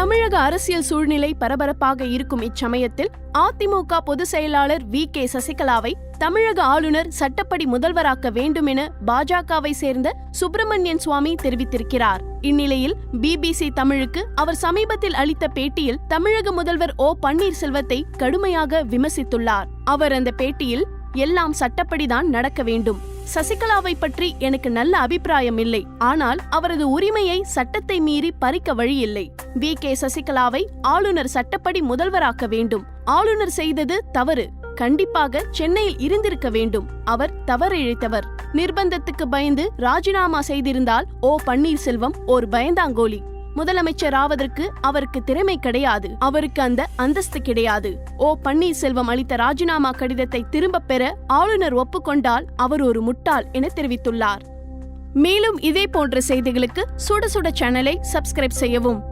தமிழக அரசியல் சூழ்நிலை பரபரப்பாக இருக்கும் இச்சமயத்தில் அதிமுக பொதுச் செயலாளர் வி. கே. சசிகலாவை தமிழக ஆளுநர் சட்டப்படி முதல்வராக்க வேண்டும் என பாஜகவை சேர்ந்த சுப்பிரமணியன் சுவாமி தெரிவித்திருக்கிறார். இந்நிலையில் பிபிசி தமிழுக்கு அவர் சமீபத்தில் அளித்த பேட்டியில் தமிழக முதல்வர் ஓ. பன்னீர்செல்வத்தை கடுமையாக விமர்சித்துள்ளார். அவர் அந்த பேட்டியில் எல்லாம் சட்டப்படிதான் நடக்க வேண்டும். சசிகலாவை பற்றி எனக்கு நல்ல அபிப்பிராயம் இல்லை. ஆனால் அவரது உரிமையை சட்டத்தை மீறி பறிக்க வழியில்லை. வி. கே. சசிகலாவை ஆளுநர் சட்டப்படி முதல்வராக்க வேண்டும். ஆளுநர் செய்தது தவறு. கண்டிப்பாக சென்னையில் இருந்திருக்க வேண்டும். அவர் தவறிழைத்தவர். நிர்பந்தத்துக்கு பயந்து ராஜினாமா செய்திருந்தால் ஓ. பன்னீர்செல்வம் ஓர் பயந்தாங்கோலி முதலமைச்சர் ஆவதற்கு அவருக்கு திறமை கிடையாது. அவருக்கு அந்த அந்தஸ்து கிடையாது. ஓ பன்னீர்செல்வம் அளித்த ராஜினாமா கடிதத்தை திரும்பப் பெற ஆளுநர் ஒப்புக்கொண்டால் அவர் ஒரு முட்டாள் என தெரிவித்துள்ளார். மேலும் இதே போன்ற செய்திகளுக்கு சுட சுட சேனலை சப்ஸ்கிரைப் செய்யவும்.